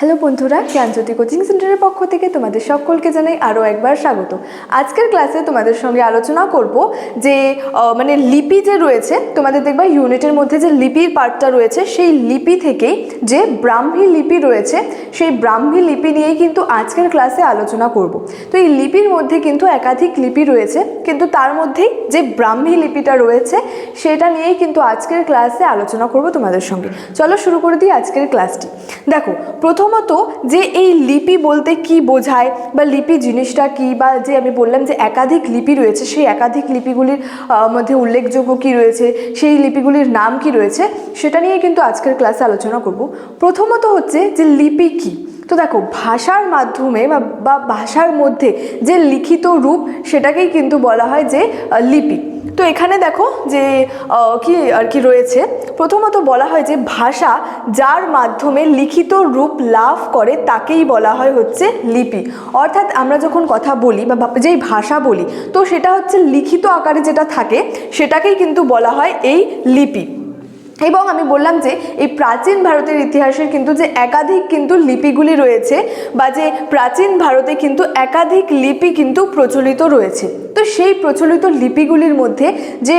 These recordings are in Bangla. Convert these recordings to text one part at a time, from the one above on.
হ্যালো বন্ধুরা, জ্ঞানজ্যোতি কোচিং সেন্টারের পক্ষ থেকে তোমাদের সকলকে জানাই আরও একবার স্বাগত। আজকের ক্লাসে তোমাদের সঙ্গে আলোচনা করব যে মানে লিপি যে রয়েছে, তোমাদের দেখবা ইউনিটের মধ্যে যে লিপির পার্টটা রয়েছে, সেই লিপি থেকেই যে ব্রাহ্মী লিপি রয়েছে, সেই ব্রাহ্মী লিপি নিয়েই কিন্তু আজকের ক্লাসে আলোচনা করব। তো এই লিপির মধ্যে কিন্তু একাধিক লিপি রয়েছে, কিন্তু তার মধ্যেই যে ব্রাহ্মী লিপিটা রয়েছে, সেটা নিয়েই কিন্তু আজকের ক্লাসে আলোচনা করব তোমাদের সঙ্গে। চলো শুরু করে দিই আজকের ক্লাসটি। দেখো, প্রথমত যে এই লিপি বলতে কি বোঝায় বা লিপি জিনিসটা কি বা যে আমি বললাম যে একাধিক লিপি রয়েছে, সেই একাধিক লিপিগুলির মধ্যে উল্লেখযোগ্য কি রয়েছে, সেই লিপিগুলির নাম কি রয়েছে, সেটা নিয়ে কিন্তু আজকের ক্লাসে আলোচনা করব। প্রথমত হচ্ছে যে লিপি কি? তো দেখো, ভাষার মাধ্যমে বা ভাষার মধ্যে যে লিখিত রূপ, সেটাকেই কিন্তু বলা হয় যে লিপি। তো এখানে দেখো যে কি আর কি রয়েছে? প্রথমত বলা হয় যে, ভাষা যার মাধ্যমে লিখিত রূপ লাভ করে তাকেই বলা হয় হচ্ছে লিপি। অর্থাৎ আমরা যখন কথা বলি বা যেই ভাষা বলি, তো সেটা হচ্ছে লিখিত আকারে যেটা থাকে, সেটাকেই কিন্তু বলা হয় এই লিপি। এবং আমি বললাম যে এই প্রাচীন ভারতের ইতিহাসের কিন্তু যে একাধিক কিন্তু লিপিগুলি রয়েছে বা যে প্রাচীন ভারতে কিন্তু একাধিক লিপি কিন্তু প্রচলিত রয়েছে। তো সেই প্রচলিত লিপিগুলির মধ্যে যে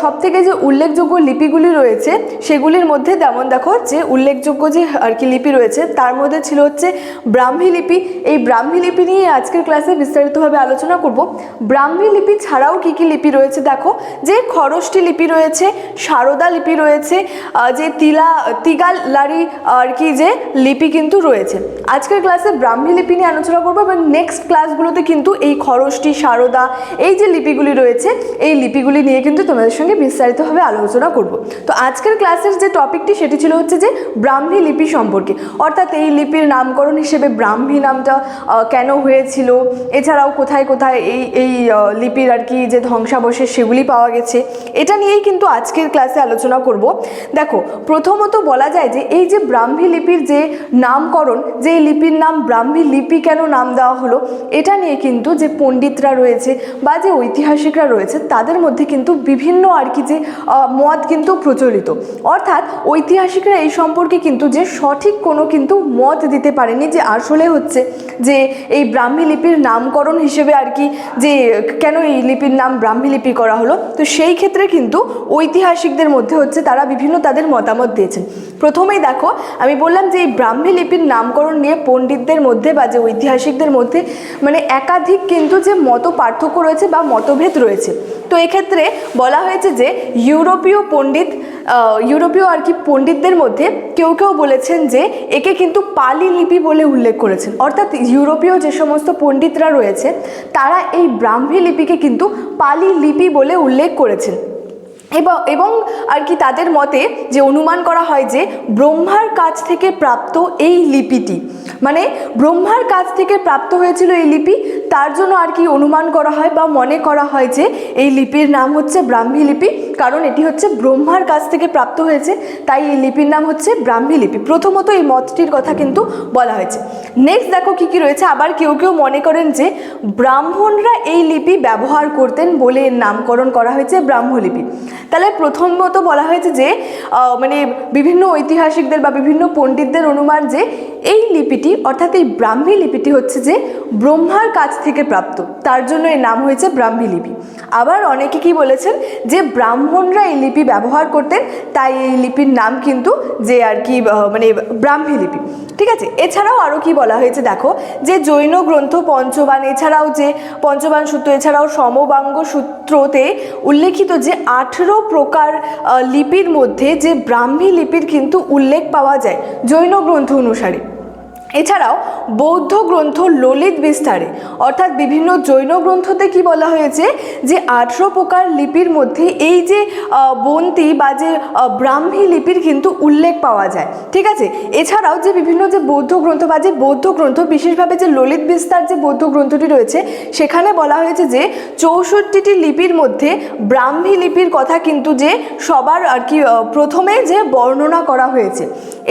সব থেকে যে উল্লেখযোগ্য লিপিগুলি রয়েছে, সেগুলির মধ্যে যেমন দেখো যে উল্লেখযোগ্য যে আর কি লিপি রয়েছে, তার মধ্যে ছিল হচ্ছে ব্রাহ্মী লিপি। এই ব্রাহ্মী লিপি নিয়ে আজকের ক্লাসে বিস্তারিতভাবে আলোচনা করব। ব্রাহ্মী লিপি ছাড়াও কি কি লিপি রয়েছে দেখো, যে খরষ্টি লিপি রয়েছে, সারদা লিপি রয়েছে আহ, যে তিলা তিগালারি আর কি যে লিপি কিন্তু রয়েছে। আজকের ক্লাসে ব্রাহ্মী লিপি নিয়ে আলোচনা করব এবং নেক্সট ক্লাসগুলোতে কিন্তু এই খরষ্টি সারদা এই যে লিপিগুলি রয়েছে এই লিপিগুলি নিয়ে কিন্তু তোমাদের সঙ্গে বিস্তারিতভাবে আলোচনা করব। তো আজকের ক্লাসের যে টপিকটি সেটি ছিল হচ্ছে যে ব্রাহ্মী লিপি সম্পর্কে। অর্থাৎ এই লিপির নামকরণ হিসেবে ব্রাহ্মী নামটা কেন হয়েছিল? এছাড়াও কোথায় কোথায় এই এই লিপির আর কি যে ধ্বংসাবশেষ সেগুলি পাওয়া গেছে? এটা নিয়েই কিন্তু আজকের ক্লাসে আলোচনা করব। দেখো, প্রথমত বলা যায় যে এই যে ব্রাহ্মী লিপির যে নামকরণ, যে লিপির নাম ব্রাহ্মী লিপি কেন নাম দেওয়া হলো, এটা নিয়ে কিন্তু যে পণ্ডিতরা রয়েছে বা যে ঐতিহাসিকরা রয়েছে, তাদের মধ্যে কিন্তু বিভিন্ন আর কি যে মত কিন্তু প্রচলিত। অর্থাৎ ঐতিহাসিকরা এই সম্পর্কে কিন্তু যে সঠিক কোনো কিন্তু মত দিতে পারেনি যে আসলে হচ্ছে যে এই ব্রাহ্মী লিপির নামকরণ হিসেবে আর কি যে কেন এই লিপির নাম ব্রাহ্মী লিপি করা হলো, তো সেই ক্ষেত্রে কিন্তু ঐতিহাসিকদের মধ্যে হচ্ছে তারা বিভিন্ন তাদের মতামত দিয়েছেন। প্রথমেই দেখো, আমি বললাম যে এই ব্রাহ্মী লিপির নামকরণ নিয়ে পণ্ডিতদের মধ্যে বা যে ঐতিহাসিকদের মধ্যে মানে একাধিক কিন্তু যে মত পার্থক্য রয়েছে বা মতভেদ রয়েছে। তো এক্ষেত্রে বলা হয়েছে যে ইউরোপীয় পণ্ডিত ইউরোপীয় আর কি পণ্ডিতদের মধ্যে কেউ কেউ বলেছেন যে একে কিন্তু পালি লিপি বলে উল্লেখ করেছেন। অর্থাৎ ইউরোপীয় যে সমস্ত পণ্ডিতরা রয়েছে, তারা এই ব্রাহ্মী লিপিকে কিন্তু পালি লিপি বলে উল্লেখ করেছেন। এবং এবং আর কি তাদের মতে যে অনুমান করা হয় যে ব্রহ্মার কাছ থেকে প্রাপ্ত এই লিপিটি মানে ব্রহ্মার কাছ থেকে প্রাপ্ত হয়েছিল এই লিপি, তার জন্য আর কি অনুমান করা হয় বা মনে করা হয় যে এই লিপির নাম হচ্ছে ব্রাহ্মী লিপি, কারণ এটি হচ্ছে ব্রহ্মার কাছ থেকে প্রাপ্ত হয়েছে, তাই এই লিপির নাম হচ্ছে ব্রাহ্মী লিপি। প্রথমত এই মতটির কথা কিন্তু বলা হয়েছে। নেক্সট দেখো কি কি রয়েছে, আবার কেউ কেউ মনে করেন যে ব্রাহ্মণরা এই লিপি ব্যবহার করতেন বলে নামকরণ করা হয়েছে ব্রাহ্মলিপি তাহলে প্রথমত বলা হয়েছে যে মানে বিভিন্ন ঐতিহাসিকদের বা বিভিন্ন পণ্ডিতদের অনুমান যে, এই লিপিটি অর্থাৎ এই ব্রাহ্মী লিপিটি হচ্ছে যে, ব্রহ্মার কাছ থেকে প্রাপ্ত। তার জন্য এর নাম হয়েছে ব্রাহ্মী লিপি। আবার অনেকে কি বলেছেন যে, ব্রাহ্মণরা এই লিপি ব্যবহার করতেন, তাই এই লিপির নাম কিন্তু যে আর কি মানে ব্রাহ্মী লিপি। ঠিক আছে? এছাড়াও আরও কি বলা হয়েছে দেখো, যে জৈন গ্রন্থ পঞ্চবান এছাড়াও যে পঞ্চবান সূত্র, এছাড়াও সমবাঙ্গ সূত্রতে উল্লেখিত যে আঠেরো প্রকার লিপির মধ্যে যে ব্রাহ্মী লিপির কিন্তু উল্লেখ পাওয়া যায় জৈন গ্রন্থ অনুসারে। এছাড়াও বৌদ্ধ গ্রন্থ ললিত বিস্তারে, অর্থাৎ বিভিন্ন জৈন গ্রন্থতে কি বলা হয়েছে যে আঠেরো প্রকার লিপির মধ্যে এই যে বন্তি বা যে ব্রাহ্মী লিপির কিন্তু উল্লেখ পাওয়া যায়। ঠিক আছে? এছাড়াও যে বিভিন্ন যে বৌদ্ধ গ্রন্থ বা যে বৌদ্ধ গ্রন্থ, বিশেষভাবে যে ললিত বিস্তার যে বৌদ্ধ গ্রন্থটি রয়েছে, সেখানে বলা হয়েছে যে চৌষট্টিটি লিপির মধ্যে ব্রাহ্মী লিপির কথা কিন্তু যে সবার আর কি প্রথমে যে বর্ণনা করা হয়েছে।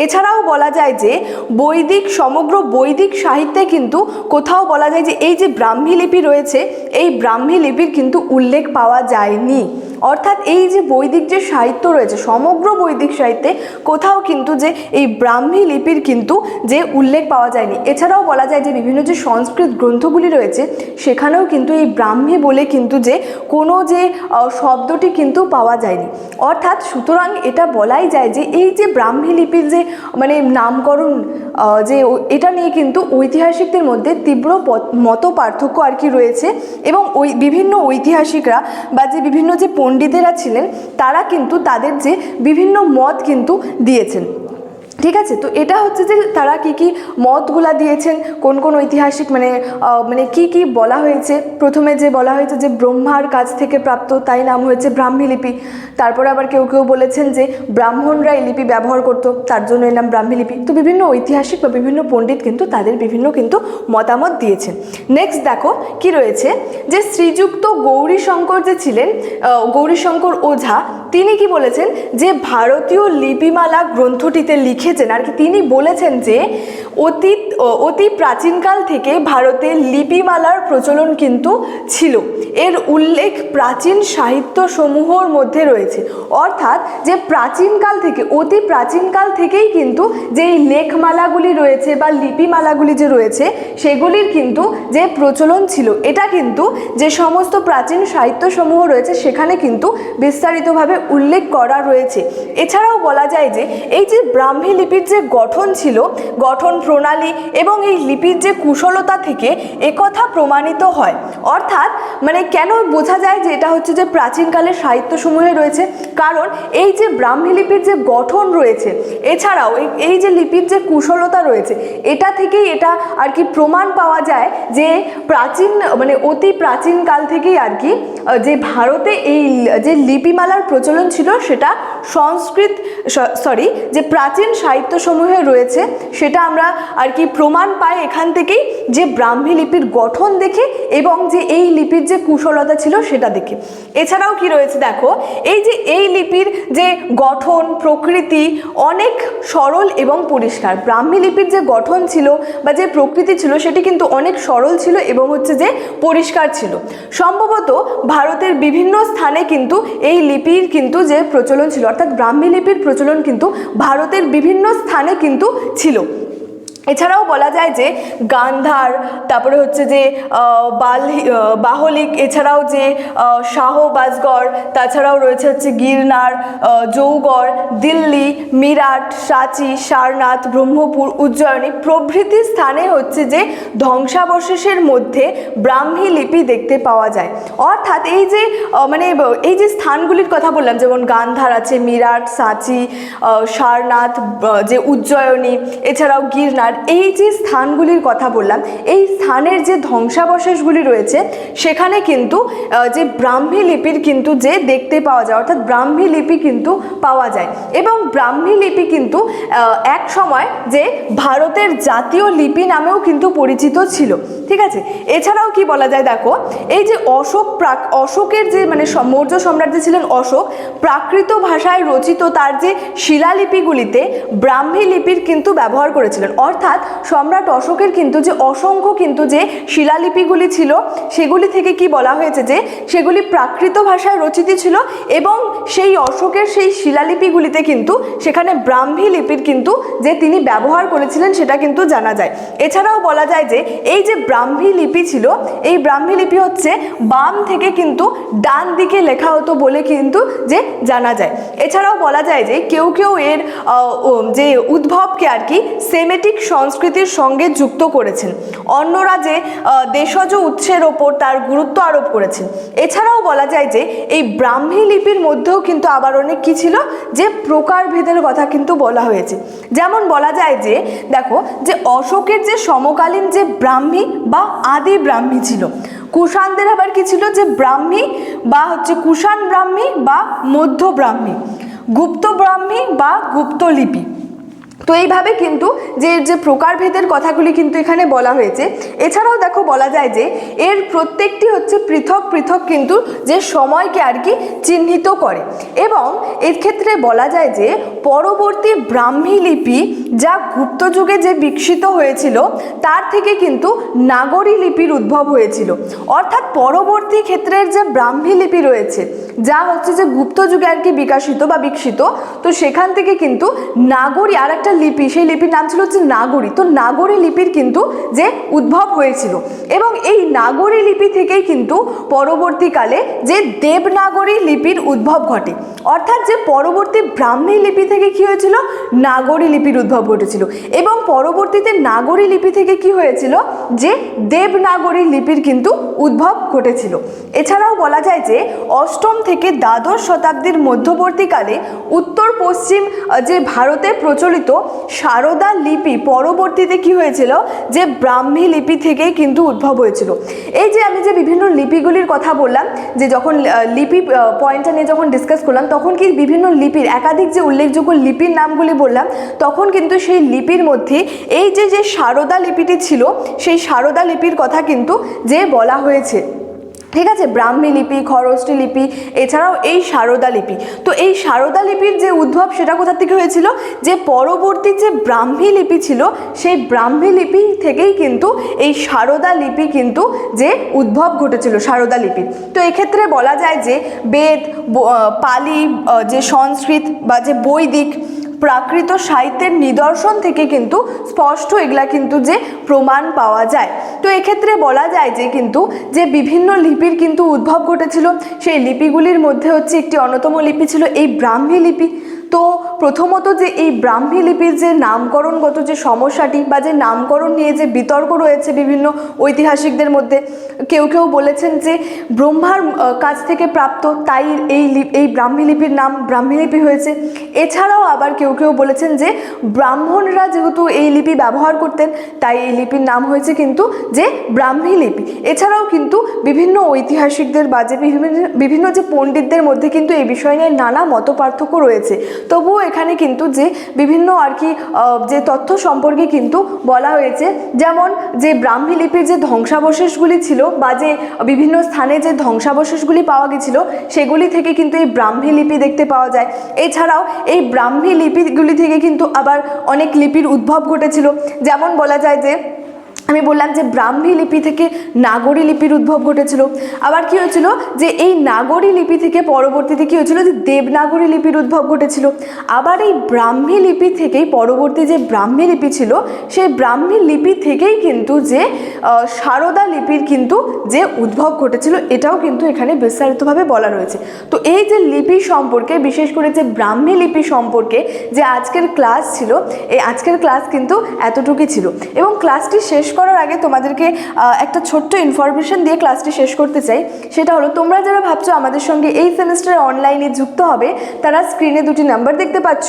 এছাড়াও বলা যায় যে বৈদিক, সমগ্র বৈদিক সাহিত্যে কিন্তু কোথাও বলা যায় যে এই যে ব্রাহ্মী লিপি রয়েছে, এই ব্রাহ্মী লিপির কিন্তু উল্লেখ পাওয়া যায়নি। অর্থাৎ এই যে বৈদিক যে সাহিত্য রয়েছে, সমগ্র বৈদিক সাহিত্যে কোথাও কিন্তু যে এই ব্রাহ্মী লিপির কিন্তু যে উল্লেখ পাওয়া যায়নি। এছাড়াও বলা যায় যে বিভিন্ন যে সংস্কৃত গ্রন্থগুলি রয়েছে, সেখানেও কিন্তু এই ব্রাহ্মী বলে কিন্তু যে কোনো যে শব্দটি কিন্তু পাওয়া যায়নি। অর্থাৎ সুতরাং এটা বলাই যায় যে এই যে ব্রাহ্মী লিপির যে মানে নামকরণ যে এটা নিয়ে কিন্তু ঐতিহাসিকদের মধ্যে তীব্র মত পার্থক্য আর কি রয়েছে। এবং ওই বিভিন্ন ঐতিহাসিকরা বা যে বিভিন্ন যে পণ্ডিতেরা ছিলেন তারা কিন্তু তাদের যে বিভিন্ন মত কিন্তু দিয়েছেন। ঠিক আছে? তো এটা হচ্ছে যে তারা কি কি মতগুলা দিয়েছেন, কোন কোন ঐতিহাসিক মানে মানে কি কি বলা হয়েছে? প্রথমে যে বলা হয়েছে যে ব্রহ্মার কাছ থেকে প্রাপ্ত, তাই নাম হয়েছে ব্রাহ্মী লিপি। তারপরে আবার কেউ কেউ বলেছেন যে ব্রাহ্মণরা এই লিপি ব্যবহার করতো, তার জন্য এর নাম ব্রাহ্মী লিপি। তো বিভিন্ন ঐতিহাসিক বা বিভিন্ন পণ্ডিত কিন্তু তাদের বিভিন্ন কিন্তু মতামত দিয়েছেন নেক্সট দেখো, কি রয়েছে? যে শ্রীযুক্ত গৌরীশঙ্কর যে ছিলেন গৌরীশঙ্কর ওঝা তিনি কি বলেছেন? যে ভারতীয় লিপিমালা গ্রন্থটিতে লিখেছেন, আর কি তিনি বলেছেন যে অতীত অতি প্রাচীনকাল থেকে ভারতে লিপিমালার প্রচলন কিন্তু ছিল। এর উল্লেখ প্রাচীন সাহিত্য সমূহর মধ্যে রয়েছে। অর্থাৎ যে প্রাচীনকাল থেকে, অতি প্রাচীনকাল থেকেই কিন্তু যে এই লেখমালাগুলি রয়েছে বা লিপিমালাগুলি যে রয়েছে, সেগুলির কিন্তু যে প্রচলন ছিল, এটা কিন্তু যে সমস্ত প্রাচীন সাহিত্যসমূহ রয়েছে, সেখানে কিন্তু বিস্তারিতভাবে উল্লেখ করা রয়েছে। এছাড়াও বলা যায় যে, এই যে ব্রাহ্মী লিপির যে গঠন ছিল, গঠন প্রণালী এবং এই লিপির যে কুশলতা থেকে একথা প্রমাণিত হয়। অর্থাৎ মানে কেন বোঝা যায় যে এটা হচ্ছে যে প্রাচীনকালের সাহিত্যসমূহে রয়েছে? কারণ এই যে ব্রাহ্মী লিপির যে গঠন রয়েছে, এছাড়াও এই- যে লিপির যে কুশলতা রয়েছে, এটা থেকেই এটা আর কি প্রমাণ পাওয়া যায় যে প্রাচীন মানে অতি প্রাচীনকাল থেকেই আর কি যে ভারতে এই যে লিপিমালার প্রচলন ছিল, সেটা সংস্কৃত সরি যে প্রাচীন সাহিত্যসমূহে রয়েছে, সেটা আমরা আর কি প্রমাণ পাই এখান থেকেই যে ব্রাহ্মী লিপির গঠন দেখে এবং যে এই লিপির যে কুশলতা ছিল, সেটা দেখে। এছাড়াও কি রয়েছে দেখো, এই যে এই লিপির যে গঠন, প্রকৃতি অনেক সরল এবং পরিষ্কার। ব্রাহ্মী লিপির যে গঠন ছিল বা যে প্রকৃতি ছিল, সেটি কিন্তু অনেক সরল ছিল এবং হচ্ছে যে পরিষ্কার ছিল। সম্ভবত ভারতের বিভিন্ন স্থানে কিন্তু এই লিপির কিন্তু যে প্রচলন ছিল, অর্থাৎ ব্রাহ্মী লিপির প্রচলন কিন্তু ভারতের বিভিন্ন স্থানে কিন্তু ছিল। এছাড়াও বলা যায় যে গান্ধার তারপরে হচ্ছে যে আহ, বাহলিক এছাড়াও যে শাহবাজগড় তাছাড়াও রয়েছে হচ্ছে গিরনার জৌগড় দিল্লি মিরাট সাঁচি সারনাথ ব্রহ্মপুর উজ্জয়িনী প্রভৃতি স্থানে হচ্ছে যে ধ্বংসাবশেষের মধ্যে ব্রাহ্মী লিপি দেখতে পাওয়া যায়। অর্থাৎ এই যে মানে এই যে স্থানগুলির কথা বললাম যেমন গান্ধার আছে মিরাট সাঁচি সারনাথ যে উজ্জয়িনী এছাড়াও গিরনার এই যে স্থানগুলির কথা বললাম, এই স্থানের যে ধ্বংসাবশেষগুলি রয়েছে, সেখানে কিন্তু যে ব্রাহ্মী লিপির কিন্তু যে দেখতে পাওয়া যায়, অর্থাৎ ব্রাহ্মী লিপি কিন্তু পাওয়া যায়। এবং ব্রাহ্মী লিপি কিন্তু এক সময় যে ভারতের জাতীয় লিপি নামেও কিন্তু পরিচিত ছিল। ঠিক আছে? এছাড়াও কি বলা যায় দেখো, এই যে অশোক প্রাক, অশোকের যে মানে মৌর্য সম্রাট যে ছিলেন অশোক, প্রাকৃত ভাষায় রচিত তার যে শিলালিপিগুলিতে ব্রাহ্মী লিপির কিন্তু ব্যবহার করেছিলেন। অর্থাৎ সম্রাট অশোকের কিন্তু যে অসংখ্য কিন্তু যে শিলালিপিগুলি ছিল, সেগুলি থেকে কি বলা হয়েছে যে সেগুলি প্রাকৃত ভাষায় রচিত ছিল এবং সেই অশোকের সেই শিলালিপিগুলিতে কিন্তু সেখানে ব্রাহ্মী লিপির কিন্তু যে তিনি ব্যবহার করেছিলেন সেটা কিন্তু জানা যায়। এছাড়াও বলা যায় যে এই যে ব্রাহ্মী লিপি ছিল, এই ব্রাহ্মী লিপি হচ্ছে বাম থেকে কিন্তু ডান দিকে লেখা হতো বলে কিন্তু যে জানা যায়। এছাড়াও বলা যায় যে কেউ কেউ এর যে উদ্ভবকে আর কি সেমেটিক সংস্কৃতির সঙ্গে যুক্ত করেছেন। অন্যরা যে দেশজ উৎসের ওপর তার গুরুত্ব আরোপ করেছেন। এছাড়াও বলা যায় যে, এই ব্রাহ্মী লিপির মধ্যেও কিন্তু আবার অনেক কী ছিল যে প্রকারভেদের কথা কিন্তু বলা হয়েছে। যেমন বলা যায় যে, দেখো, যে অশোকের যে সমকালীন যে ব্রাহ্মী বা আদি ব্রাহ্মী ছিল, কুষাণদের আবার কি ছিল যে ব্রাহ্মী বা হচ্ছে কুষাণ ব্রাহ্মী বা মধ্য ব্রাহ্মী, গুপ্ত ব্রাহ্মী বা গুপ্ত লিপি। তো এইভাবে কিন্তু যে যে প্রকারভেদের কথাগুলি কিন্তু এখানে বলা হয়েছে। এছাড়াও দেখো বলা যায় যে, এর প্রত্যেকটি হচ্ছে পৃথক পৃথক কিন্তু যে সময়কে আর কি চিহ্নিত করে। এবং এর ক্ষেত্রে বলা যায় যে, পরবর্তী ব্রাহ্মী লিপি যা গুপ্ত যুগে যে বিকশিত হয়েছিল, তার থেকে কিন্তু নাগরী লিপির উদ্ভব হয়েছিল। অর্থাৎ পরবর্তী ক্ষেত্রের যে ব্রাহ্মী লিপি রয়েছে, যা হচ্ছে যে গুপ্ত যুগে আর কি বিকাশিত বা বিকশিত, তো সেখান থেকে কিন্তু নাগরী আর একটা লিপি, সেই লিপির নাম ছিল হচ্ছে নাগরী। তো নাগরী লিপির কিন্তু যে উদ্ভব হয়েছিল এবং এই নাগরী লিপি থেকেই কিন্তু পরবর্তীকালে যে দেবনাগরী লিপির উদ্ভব ঘটে। অর্থাৎ যে পরবর্তী ব্রাহ্মী লিপি থেকে কি হয়েছিল? নাগরী লিপির উদ্ভব ঘটেছিল। এবং পরবর্তীতে নাগরী লিপি থেকে কি হয়েছিল? যে দেবনাগরী লিপির কিন্তু উদ্ভব ঘটেছিল। এছাড়াও বলা যায় যে অষ্টম থেকে দ্বাদশ শতাব্দীর মধ্যবর্তীকালে উত্তর পশ্চিম যে ভারতে প্রচলিত সারদা লিপি পরবর্তীতে কি হয়েছিল? যে ব্রাহ্মী লিপি থেকেই কিন্তু উদ্ভব হয়েছিল। এই যে আমি যে বিভিন্ন লিপিগুলির কথা বললাম, যে যখন লিপি পয়েন্টটা নিয়ে যখন ডিসকাস করলাম, তখন কি বিভিন্ন লিপির, একাধিক যে উল্লেখযোগ্য লিপির নামগুলি বললাম, তখন কিন্তু সেই লিপির মধ্যে এই যে যে সারদা লিপিটি ছিল, সেই সারদা লিপির কথা কিন্তু যে বলা হয়েছে। ঠিক আছে? ব্রাহ্মী লিপি, খরষ্টি লিপি, এছাড়াও এই সারদা লিপি। তো এই সারদা লিপির যে উদ্ভব সেটা কোথা থেকে হয়েছিল? যে পরবর্তী যে ব্রাহ্মী লিপি ছিল, সেই ব্রাহ্মী লিপি থেকেই কিন্তু এই সারদা লিপি কিন্তু যে উদ্ভব ঘটেছিল, সারদা লিপি। তো এক্ষেত্রে বলা যায় যে বেদ পালি যে সংস্কৃত বা যে বৈদিক প্রাকৃত সাহিত্যের নিদর্শন থেকে কিন্তু স্পষ্ট এগুলা কিন্তু যে প্রমাণ পাওয়া যায়। তো এক্ষেত্রে বলা যায় যে কিন্তু যে বিভিন্ন লিপির কিন্তু উদ্ভব ঘটেছিল, সেই লিপিগুলির মধ্যে হচ্ছে একটি অন্যতম লিপি ছিল এই ব্রাহ্মী লিপি। তো প্রথমত যে এই ব্রাহ্মী লিপির যে নামকরণগত যে সমস্যাটি বা যে নামকরণ নিয়ে যে বিতর্ক রয়েছে বিভিন্ন ঐতিহাসিকদের মধ্যে, কেউ কেউ বলেছেন যে ব্রহ্মার কাছ থেকে প্রাপ্ত তাই এই এই ব্রাহ্মী লিপির নাম ব্রাহ্মী লিপি হয়েছে। এছাড়াও আবার কেউ কেউ বলেছেন যে ব্রাহ্মণরা যেহেতু এই লিপি ব্যবহার করতেন, তাই এই লিপির নাম হয়েছে কিন্তু যে ব্রাহ্মী লিপি। এছাড়াও কিন্তু বিভিন্ন ঐতিহাসিকদের বা যে বিভিন্ন বিভিন্ন যে পণ্ডিতদের মধ্যে কিন্তু এই বিষয় নিয়ে নানা মত পার্থক্য রয়েছে। তবুও এখানে কিন্তু যে বিভিন্ন আর কি যে তথ্য সম্পর্কে কিন্তু বলা হয়েছে। যেমন যে ব্রাহ্মী লিপির যে ধ্বংসাবশেষগুলি ছিল বা যে বিভিন্ন স্থানে যে ধ্বংসাবশেষগুলি পাওয়া গেছিল, সেগুলি থেকে কিন্তু এই ব্রাহ্মী লিপি দেখতে পাওয়া যায়। এছাড়াও এই ব্রাহ্মী লিপিগুলি থেকে কিন্তু আবার অনেক লিপির উদ্ভব ঘটেছিল। যেমন বলা যায় যে আমি বললাম যে ব্রাহ্মী লিপি থেকে নাগরী লিপির উদ্ভব ঘটেছিল। আবার কি হয়েছিল যে এই নাগরী লিপি থেকে পরবর্তীতে কি হয়েছিল যে দেবনাগরী লিপির উদ্ভব ঘটেছিল। আবার এই ব্রাহ্মী লিপি থেকেই পরবর্তী যে ব্রাহ্মী লিপি ছিল, সেই ব্রাহ্মী লিপি থেকেই কিন্তু যে সারদা লিপির কিন্তু যে উদ্ভব ঘটেছিল, এটাও কিন্তু এখানে বিস্তারিতভাবে বলা রয়েছে। তো এই যে লিপি সম্পর্কে, বিশেষ করে যে ব্রাহ্মী লিপি সম্পর্কে যে আজকের ক্লাস ছিল, এই আজকের ক্লাস কিন্তু এতটুকুই ছিল। এবং ক্লাসটি শেষ করার আগে তোমাদেরকে একটা ছোট্ট ইনফরমেশন দিয়ে ক্লাসটি শেষ করতে চাই। সেটা হলো, তোমরা যারা ভাবছ আমাদের সঙ্গে এই সেমিস্টারে অনলাইনে যুক্ত হবে, তারা স্ক্রিনে দুটি নাম্বার দেখতে পাচ্ছ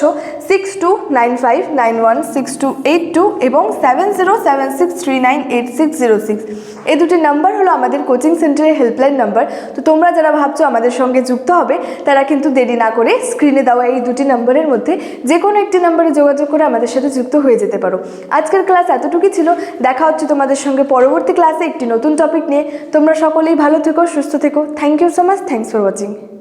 six two nine five nine one six two eight two এবং seven zero seven six three nine eight six zero six এই দুটি নাম্বার হলো আমাদের কোচিং সেন্টারের হেল্পলাইন নাম্বার তো তোমরা যারা ভাবছ আমাদের সঙ্গে যুক্ত হবে, তারা কিন্তু দেরি না করে স্ক্রিনে দেওয়া এই দুটি নাম্বারের মধ্যে যে কোনো একটি নাম্বারে যোগাযোগ করে আমাদের সাথে যুক্ত হয়ে যেতে পারো। আজকের ক্লাস এতটুকুই ছিল। দেখা হচ্ছে তোমাদের সঙ্গে পরবর্তী ক্লাসে একটি নতুন টপিক নিয়ে। তোমরা সকলেই ভালো থেকো, সুস্থ থেকো। Thank you so much thanks for watching